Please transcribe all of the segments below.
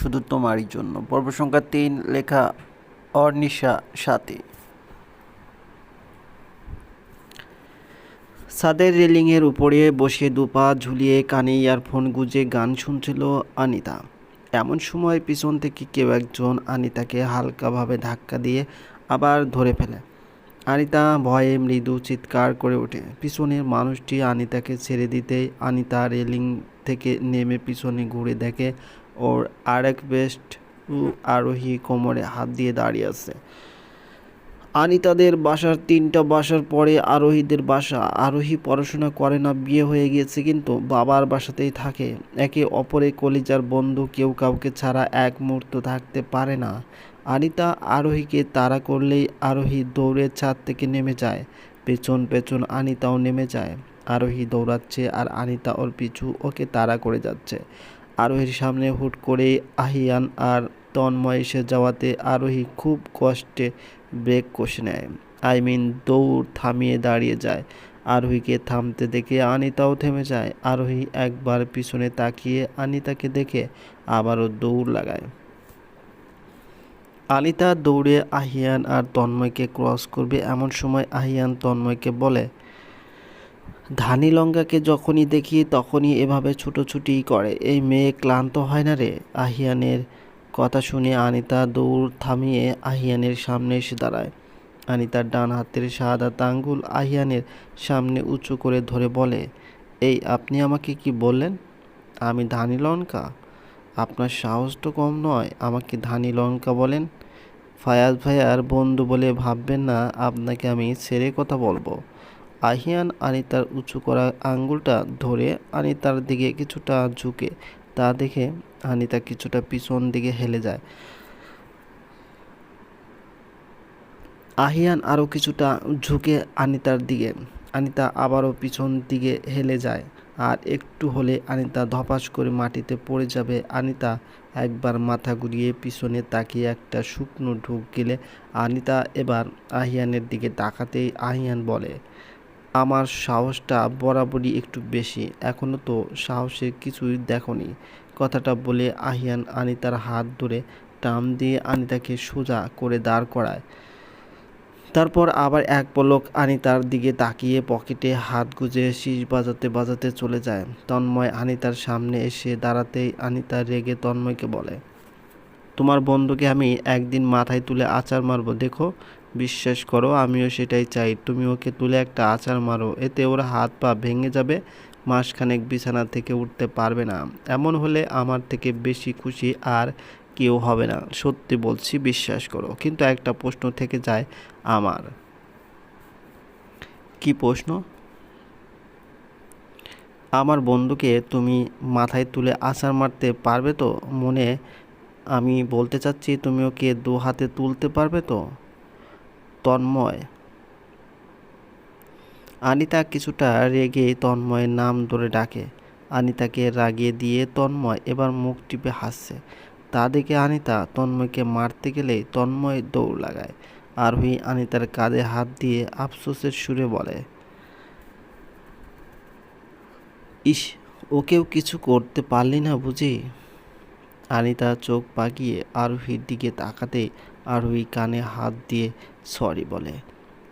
শুধু তোমারই জন্য। পর্ব সংখ্যা তিন, লেখা অর্নিশা সাথী। ছাদের রেলিংয়ের উপরে বসে দুপা ঝুলিয়ে কানে ইয়ারফোন গুজে গান শুনছিল আনিতা। এমন সময় পিছন থেকে কেউ একজন আনিতাকে হালকাভাবে ধাক্কা দিয়ে আবার ধরে ফেলে। আনিতা ভয়ে মৃদু চিৎকার করে ওঠে। পিছনের মানুষটি আনিতাকে ছেড়ে দিতেই আনিতা রেলিং থেকে নেমে পিছনে ঘুরে দেখে ওর আরেক বেস্ট আরোহী কোমরে হাত দিয়ে দাঁড়িয়ে আছে। আনিতাদের বাসার তিনটা বাসার পরে আরোহীদের বাসা। আরোহী পড়াশোনা করে না, বিয়ে হয়ে গিয়েছে কিন্তু বাবার বাসাতেই থাকে। একে অপরে কলিজার বন্ধু, কেউ কাউকে ছাড়া এক মুহূর্ত থাকতে পারে না। আনিতা আরোহীকে তাড়া করলেই আরোহী দৌড়ে ছাদ থেকে নেমে যায়। পেছন পেছন আনিতাও নেমে যায়। আরোহী দৌড়াচ্ছে আর আনিতা ওর পিছু ওকে তাড়া করে যাচ্ছে। আরোহীর সামনে হুট করেই আহিয়ান আর তন্ময় এসে যাওয়াতে আরোহী খুব কষ্টে ব্রেক কষে নেয়। আই মিন দৌড় থামিয়ে দাঁড়িয়ে যায়। আরোহীকে থামতে দেখে আনিতাও থেমে যায়। আরোহী একবার পিছনে তাকিয়ে আনিতাকে দেখে আবারও দৌড় লাগায়। আনিতা দৌড়ে আহিয়ান আর তন্ময়কে ক্রস করবে। এমন সময় আহিয়ান তন্ময়কে বলে ধানি লঙ্কাকে যখনই দেখি তখনই এভাবে ছুটোছুটি করে। এই মেয়ে ক্লান্ত হয় না রে? আহিয়ানের কথা শুনে আনিতা দৌড় থামিয়ে আহিয়ানের সামনে এসে দাঁড়ায়। আনিতার ডান হাতের সাদা আঙ্গুল আহিয়ানের সামনে উঁচু করে ধরে বলে, এই, আপনি আমাকে কি বললেন? আমি ধানি লঙ্কা? আপনার সাহস তো কম নয় আমাকে ধানি লঙ্কা বলেন। ফায়াজ ভাইয়ার বন্ধু বলে ভাববেন না, আপনাকে আমি ছেড়ে কথা বলব। আহিয়ান আনিতার উঁচু করা আঙ্গুলটা ধরে আনিতার দিকে কিছুটা ঝুঁকে, তা দেখে আনিতা কিছুটা পিছন দিকে হেলে যায়। আহিয়ান আরও কিছুটা ঝুঁকে আনিতার দিকে, আনিতা আবারও পিছন দিকে হেলে যায় আর একটু হলে আনিতা ধপাস করে মাটিতে পড়ে যাবে। আনিতা একবার মাথা ঘুরিয়ে পিছনে তাকিয়ে একটা শুকনো ঢুক গেলে আনিতা এবার আহিয়ানের দিকে তাকাতেই আহিয়ান বলে আমার সাহসটা বরাবরই একটু বেশি। এখনও তো সাহসের কিছুই দেখনি। কথাটা বলে আহিয়ান আনিতার হাত ধরে টান দিয়ে আনিতাকে সোজা করে দাঁড় করায়। তারপর আবার এক পলক আনিতার দিকে তাকিয়ে পকেটে হাত গুজে শীষ বাজাতে বাজাতে চলে যায়। তন্ময় আনিতার সামনে এসে দাঁড়াতেই আনিতা রেগে তন্ময়কে বলে তোমার বন্ধুকে আমি একদিন মাথায় তুলে আচার মারবো, দেখো। বিশ্বাস করো, আমিও সেটাই চাই। তুমি ওকে তুলে একটা আচার মারো, এতে ওর হাত পা ভেঙে যাবে, মাসখানেক বিছানা থেকে উঠতে পারবে না। এমন হলে আমার থেকে বেশি খুশি আর কেউ হবে না, সত্যি বলছি, বিশ্বাস করো। কিন্তু একটা প্রশ্ন থেকে যায় আমার। কি প্রশ্ন? আমার বন্ধুকে তুমি মাথায় তুলে আছাড় মারতে পারবে তো? মনে আমি বলতে চাচ্ছি তুমি ওকে দু হাতে তুলতে পারবে তো? তন্ময়। আনিতা কিছুটা রেগে তন্ময়ের নাম ধরে ডাকে। আনিতাকে রাগিয়ে দিয়ে তন্ময় এবার মুখ টিপে হাসছে। তা দেখে আনিতা তন্ময়কে মারতে গেলেই তন্ময় দৌড় লাগায়। আর আরোহী আনিতার কাঁধে হাত দিয়ে আফসোসের সুরে বলে, ইস, ওকেও কিছু করতে পারলি না বুঝি? আনিতা চোখ পাকিয়ে আরোহীর দিকে তাকাতে আরোহী কানে হাত দিয়ে সরি বলে।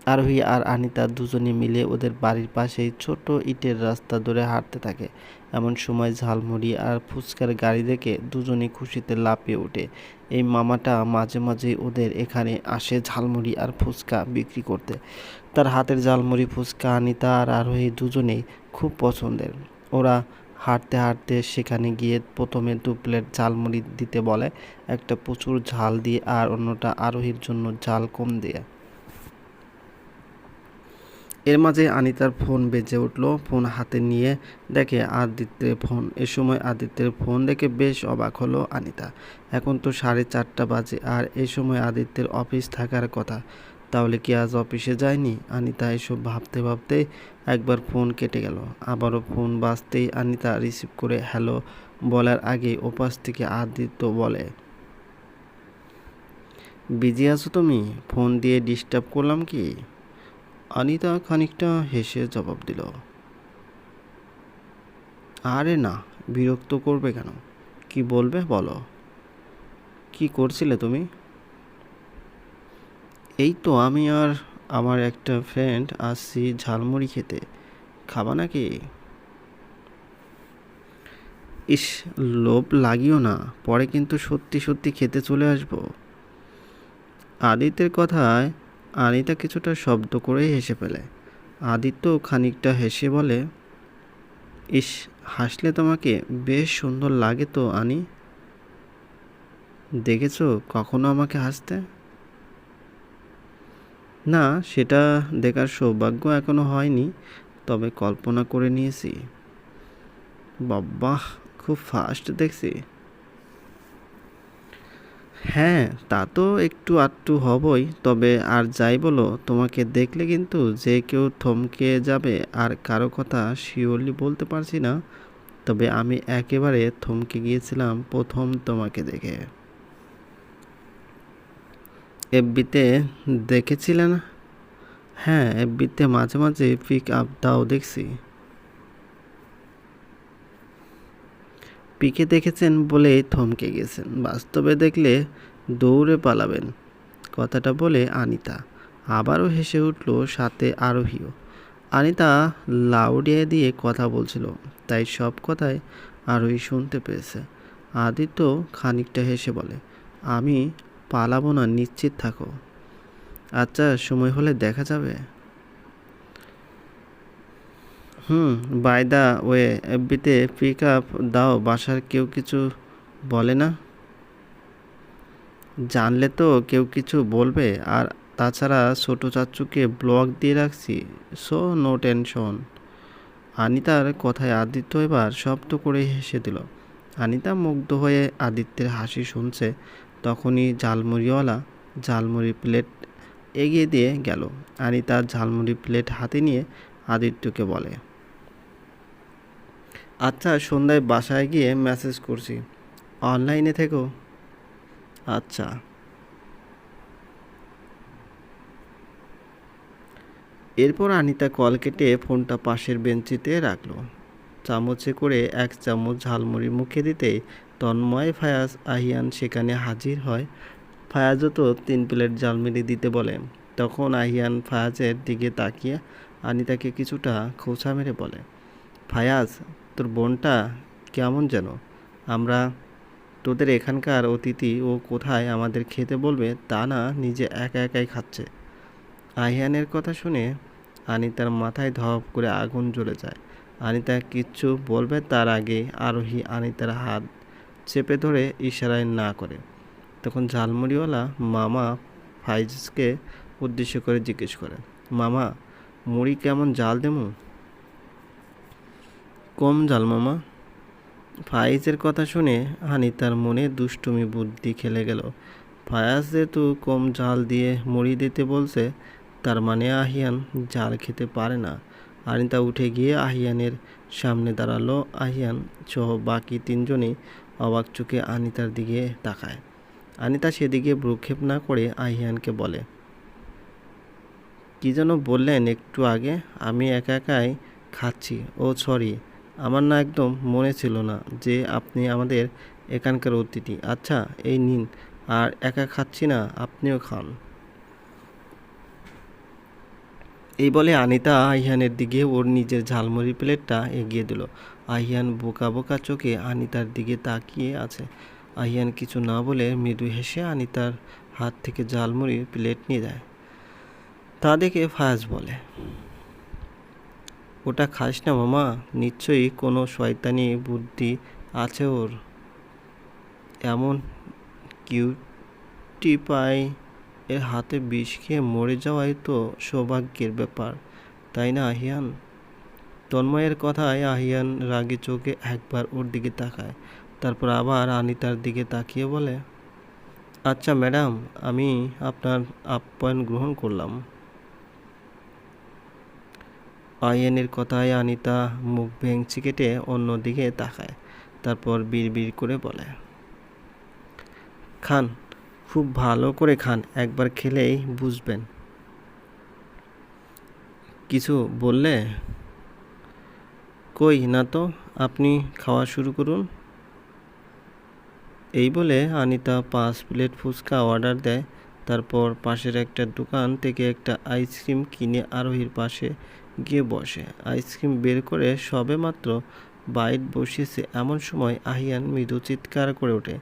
আরোহী আর আনিতা দুজনে মিলে ওদের বাড়ির পাশেই ছোট ইটের রাস্তা ধরে হাঁটতে থাকে। এমন সময় ঝালমুড়ি আর ফুচকার গাড়ি দেখে দুজনে খুশিতে লাফিয়ে ওঠে। এই মামাটা মাঝে মাঝে ওদের এখানে আসে ঝালমুড়ি আর ফুচকা বিক্রি করতে। তার হাতের ঝালমুড়ি, ফুচকা, আনিতা আর আরোহী দুজনেই খুব পছন্দের। ওরা হাঁটতে হাঁটতে সেখানে গিয়ে প্রথমে দু প্লেট ঝালমুড়ি দিতে বলে, একটা প্রচুর ঝাল দিয়ে আর অন্যটা আরোহীর জন্য ঝাল কম দিয়ে। এর মাঝে আনিতার ফোন বেজে উঠল, ফোন হাতে নিয়ে দেখে আদিত্যের ফোন। এ সময় আদিত্যের ফোন দেখে বেশ অবাক হলো আনিতা। এখন তো সাড়ে চারটা বাজে আর এই সময় আদিত্যের অফিস থাকার কথা। তাহলে কি আজ অফিসে যায়নি? আনিতা এসব ভাবতে ভাবতে একবার ফোন কেটে গেল। আবারও ফোন বাজতেই আনিতা রিসিভ করে হ্যালো বলার আগে ওপাশ থেকে আদিত্য বলে, বিজি আছো তুমি? ফোন দিয়ে ডিস্টার্ব করলাম কি? অনিতা খানিকটা হেসে জবাব দিল, আরে না, বিরক্ত করবে কেন? কি বলবে বলো। কি করছিলে তুমি? এই তো আমি আর আমার একটা ফ্রেন্ড আসছি ঝালমুড়ি খেতে। খাবা নাকি? ইস, লোভ লাগিও না। পরে কিন্তু সত্যি সত্যি খেতে চলে আসব। আদিত্যের কথায় আনিতা কিছুটা শব্দ করেই হেসে ফেলে। আদিত্য খানিকটা হেসে বলে, ইস, হাসলে তোমাকে বেশ সুন্দর লাগে তো, আনি। দেখেছ কখনো আমাকে হাসতে? না, সেটা দেখার সৌভাগ্য এখনও হয়নি, তবে কল্পনা করে নিয়েছি। বাবা খুব ফাস্ট দেখছি। হ্যাঁ তা তো একটু আধটু হবই, তবে আর যাই বলো, তোমাকে দেখলে কিন্তু যে কেউ থমকে যাবে আর কারও কথা শিওরলি বলতে পারছি না, তবে আমি একেবারে থমকে গিয়েছিলাম প্রথম তোমাকে দেখে। এফবিতে দেখেছিলেন হ্যাঁ এফবিতে মাঝে মাঝে পিক আপ দাও দেখছি। পিকে দেখেছেন বলেই থমকে গেছেন। বাস্তবে দেখলে দৌড়ে পালাবেন। কথাটা বলে আনিতা। আবারও হেসে উঠল সাথে আরোহীও। আনিতা লাউডিয়ে দিয়ে কথা বলছিল, তাই সব কথাই আরোহী শুনতে পেয়েছে। আদিত্য খানিকটা হেসে বলে, আমি পালাবো না, নিশ্চিত থাকো। আচ্ছা সময় হলে দেখা যাবে। হুম বাই দা ওয়ে এফবিতে পিক আপ দাও, বাসার কেউ কিছু বলে না? জানলে তো কেউ কিছু বলবে, আর তাছাড়া ছোটো চাচুকে ব্লক দিয়ে রাখছি সো নো টেনশন আনিতার কথায় আদিত্য এবার শব্দ করে হেসে দিল। আনিতা মুগ্ধ হয়ে আদিত্যের হাসি শুনছে তখনই ঝালমুড়িওয়ালা ঝালমুড়ি প্লেট এগিয়ে দিয়ে গেল। আনিতা ঝালমুড়ি প্লেট হাতে নিয়ে আদিত্যকে বলে আচ্ছা সন্ধ্যায় বাসায় গিয়ে মেসেজ করছি। অনলাইনে থেকো? আচ্ছা। এরপর আনিতা কল কেটে ফোনটা পাশের বেঞ্চিতে রাখল। চামচে করে এক চামচ ঝালমুড়ি মুখে দিতে তন্ময় ফায়াজ আহিয়ান সেখানে হাজির হয়। ফায়াজও তো তিন প্লেট ঝালমুড়ি দিতে বলে। তখন আহিয়ান ফায়াজের দিকে তাকিয়ে আনিতাকে কিছুটা খোঁচা মেরে বলে, ফায়াজ, তোর বোনটা কেমন যেন? আমরা তোদের এখানকার অতিথি ও কোথায় আমাদের খেতে বলবে তা না নিজে একা একাই খাচ্ছে। আহিয়ানের কথা শুনে আনিতার মাথায় ধপ করে আগুন জ্বলে যায়। আনিতা কিচ্ছু বলবে তার আগে আরোহী আনিতার হাত চেপে ধরে ইশারায় না করে। তখন ঝালমুড়িওয়ালা মামা ফাইজকে উদ্দেশ্য করে জিজ্ঞেস করে মামা, মুড়ি কেমন জাল দেমু কম জাল, মামা। ফাইজের কথা শুনে আনিতার মনে দুষ্টুমি বুদ্ধি খেলে গেল। ফায়াজ যেহেতু কম জাল দিয়ে মুড়ি দিতে বলছে, তার মানে আহিয়ান জাল খেতে পারে না। আনিতা উঠে গিয়ে আহিয়ানের সামনে দাঁড়াল। আহিয়ান সহ বাকি তিনজনই অবাক চোখে আনিতার দিকে তাকায়। আনিতা সেদিকে ভ্রুক্ষেপ না করে আহিয়ানকে বলে, কী যেন বললেন একটু আগে? আমি একা একাই খাচ্ছি। ও সরি, আমার না একদম মনে ছিল না যে আপনি আমাদের এখানকার অতিথি। আচ্ছা এই নিন। আর একা খাচ্ছি না, আপনিও খান। এই বলে আনিতা আহিয়ানের দিকে ওর নিজের ঝালমুড়ি প্লেটটা এগিয়ে দিল। আহিয়ান বোকা বোকা চোখে আনিতার দিকে তাকিয়ে আছে। আহিয়ান কিছু না বলে মৃদু হেসে আনিতার হাত থেকে ঝালমুড়ির প্লেট নিয়ে যায়। তা দেখে ফায়াজ বলে, ওটা খাস না মামা, নিশ্চয়ই কোনো শয়তানি বুদ্ধি আছে ওর। এমন কিউটি পাই এর হাতে বিষ খেয়ে মরে যাওয়াই তো সৌভাগ্যের ব্যাপার, তাই না আহিয়ান? তন্ময়ের কথায় আহিয়ান রাগে চোখে একবার ওর দিকে তাকায়, তারপর আবার আনিতার দিকে তাকিয়ে বলে আচ্ছা ম্যাডাম, আমি আপনার আপ্যায়ন গ্রহণ করলাম। আইয়ানের কথায় আনিতা মুখ ভেঙচি কেটে অন্যদিকে তাকায়, তারপর বিড়বিড় করে বলে, খান খুব ভালো করে খান, একবার খেলেই বুঝবেন। কিছু বললে? কই না তো, আপনি খাওয়া শুরু করুন। এই বলে আনিতা পাঁচ প্লেট ফুচকা অর্ডার দেয়। তারপর পাশের একটা দোকান থেকে একটা আইসক্রিম কিনে আরোহীর পাশে গিয়ে বসে। আইসক্রিম বের করে সবে মাত্র বাইট বসিয়েছে। এমন সময় আহিয়ান মৃদু চিৎকার করে ওঠে।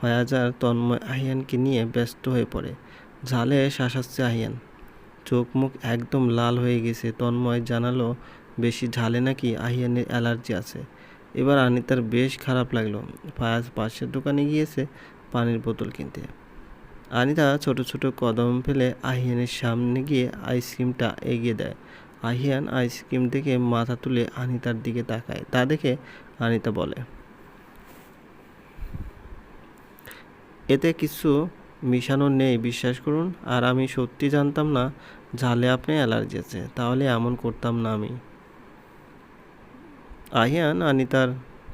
ফায়াজ আর তন্ময় আহিয়ানকে নিয়ে ব্যস্ত হয়ে পড়ে। ঝালে শাসাচ্ছে আহিয়ান। চোখ মুখ একদম লাল হয়ে গেছে। তন্ময় জানালো, বেশি ঝালে নাকি আহিয়ানের অ্যালার্জি আছে? এবার আনিতার বেশ খারাপ লাগল। ফায়াজ পাশের দোকানে গিয়েছে পানির বোতল কিনতে। আনিতা ছোট ছোট কদম ফেলে আহিয়ানের সামনে গিয়ে আইসক্রিমটা এগিয়ে দেয়। আহিয়ান আইসক্রিম দেখে মাথা তুলে আনিতার দিকে তাকায়। তা দেখে আনিতা বলে এতে কিছু মিশানো নেই, বিশ্বাস করুন। আর আমি সত্যি জানতাম না, ঝালে আপনি অ্যালার্জি আছে, তাহলে এমন করতাম না আমি। আহিয়ান আনিতার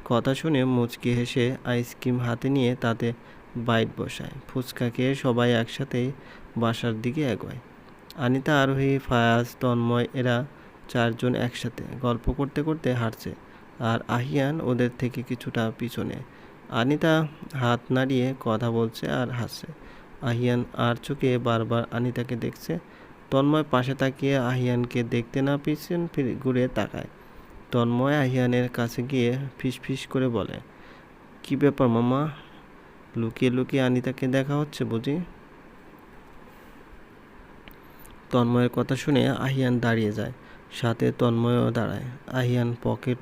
কথা শুনে মুচকি হেসে আইসক্রিম হাতে নিয়ে তাতে বাইট বসায়। ফুচকা খেয়ে সবাই একসাথে বাসার দিকে এগোয়। আনিতা, আরোহী, ফায়াজ, তন্ময় এরা চারজন একসাথে গল্প করতে করতে হাঁটছে। আর আহিয়ান ওদের থেকে কিছুটা পিছনে আনিতা হাত নাড়িয়ে কথা বলছে আর হাসছে। আহিয়ান আর চোখে বারবার আনিতাকে দেখছে। তন্ময় পাশে তাকিয়ে আহিয়ানকে দেখতে না পিছন ঘুরে তাকায়। তন্ময় আহিয়ানের কাছে গিয়ে ফিসফিস করে বলে, কি ব্যাপার মামা? লুকিয়ে লুকিয়ে আনিতাকে দেখা হচ্ছে বুঝি? তন্ময়ের কথা শুনে আহিয়ান দাঁড়িয়ে যায়। সাথে তন্ময়ও দাঁড়ায়। আহিয়ান পকেট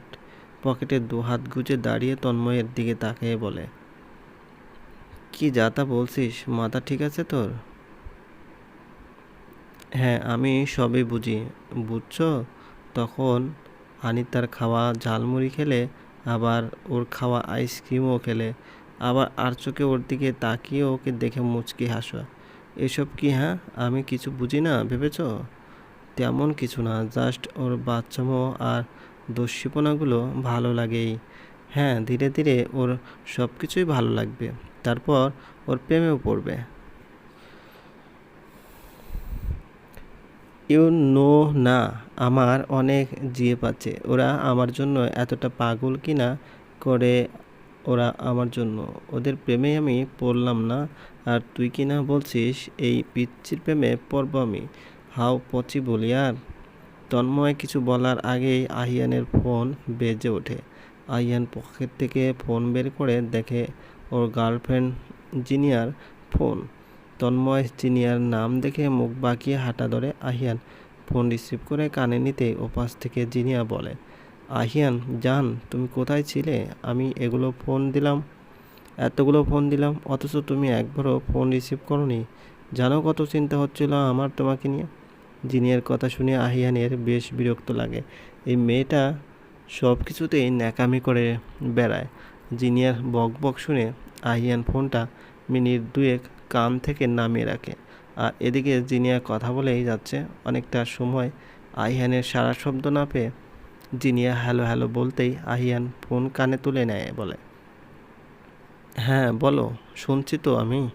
পকেটে দু হাত গুজে দাঁড়িয়ে তন্ময়ের দিকে তাকিয়ে বলে, কি যাতা বলছিস? মাথা ঠিক আছে তোর? হ্যাঁ আমি সবই বুঝি, বুঝছ? তখন আনিতার খাওয়া ঝালমুড়ি খেলে, আবার ওর খাওয়া আইসক্রিমও খেলে, আবার আর চোখে ওর দিকে তাকিয়ে ওকে দেখে মুচকি হাসা, এসব কি হ্যাঁ? আমি কিছু বুঝি না, ভেবেছ? তেমন কিছু না জাস্ট ওর বাচ্চামো আর দস্যিপনাগুলো ভালো লাগেই। হ্যাঁ ধীরে ধীরে ওর সব কিছুই ভালো লাগবে। তারপর ওর প্রেমেও পড়বে। ইউ নো না, আমার অনেক জিয়ে পাচ্ছে। ওরা আমার জন্য এতটা পাগল কিনা করে ওরা আমার জন্য। ওদের প্রেমে আমি পড়লাম না। আর তুই কি না বলছিস, এই পিচ্ছির প্রেমে পড়ব আমি? হাউ বলি ইয়ার। তন্ময় কিছু বলার আগেই আহিয়ানের ফোন বেজে ওঠে। আহিয়ান পকেট থেকে ফোন বের করে দেখে, ওর গার্লফ্রেন্ড জিনিয়ার ফোন? তন্ময় জিনিয়ার নাম দেখে মুখ বাঁকিয়ে হাঁটা ধরে আহিয়ান ফোন রিসিভ করে কানে নিতে ওপাশ থেকে জিনিয়া বলে, আহিয়ান, জান, তুমি কোথায় ছিলে? আমি এগুলো ফোন দিলাম, এতগুলো ফোন দিলাম, অথচ তুমি একবারও ফোন রিসিভ করনি। জানো কত চিন্তা হচ্ছিল আমার তোমাকে নিয়ে? জিনিয়ার কথা শুনে আহিয়ানের বেশ বিরক্ত লাগে। এই মেয়েটা সব কিছুতেই ন্যাকামি করে বেড়ায়। জিনিয়ার বক বক শুনে আহিয়ান ফোনটা মিনিট দুয়েক কান থেকে নামিয়ে রাখে আর এদিকে জিনিয়া কথা বলেই যাচ্ছে। অনেকটা সময় আহিয়ানের সারা শব্দ না পেয়ে জিনিয়া হ্যালো হ্যালো বলতেই আহিয়ান ফোন কানে তুলে নেয়, বলে হ্যাঁ বলো, শুনছি তো আমি।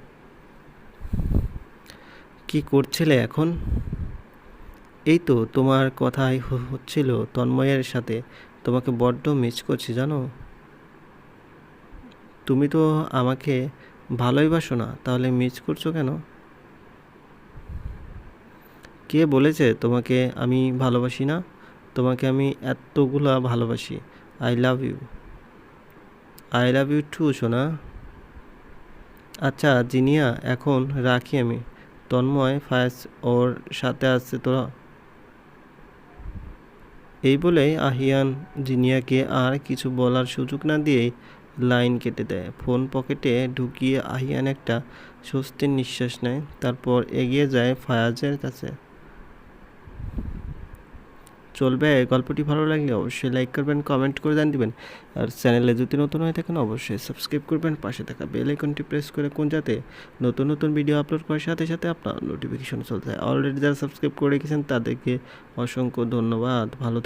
কি করছিলে এখন? এই তো তোমার কথাই হচ্ছিল, তন্ময়ের সাথে। তোমাকে বড্ড মিস করছি, জানো? তুমি তো আমাকে ভালোই বাসো না, তাহলে মিস করছ কেন? কে বলেছে তোমাকে আমি ভালোবাসি না? তোমাকে আমি এতগুলা ভালোবাসি। I love you I love you too সোনা। আচ্ছা জিনিয়া, এখন রাখি আমি। তন্ময়, ফায়াজ, ওর সাথে আছে তোরা? এই বলেই আহিয়ান জিনিয়াকে আর কিছু বলার সুযোগ না দিয়েই লাইন কেটে দেয়। ফোন পকেটে ঢুকিয়ে আহিয়ান একটা স্বস্তির নিঃশ্বাস নেয়, তারপর এগিয়ে যায় ফায়াজের কাছে। চলবে, গল্পটি ভালো লাগলে অবশ্যই লাইক করবেন কমেন্ট করে জান দিবেন। আর চ্যানেলে যদি নতুন হয়ে থাকেন, অবশ্যই সাবস্ক্রাইব করবেন, পাশে থাকা বেল আইকনটি প্রেস করে কোন যাতে নতুন নতুন ভিডিও আপলোড করার সাথে সাথে আপনার নোটিফিকেশন চলতে অলরেডি যারা সাবস্ক্রাইব করে রেখেছেন, তাদেরকে অসংখ্য ধন্যবাদ। ভালো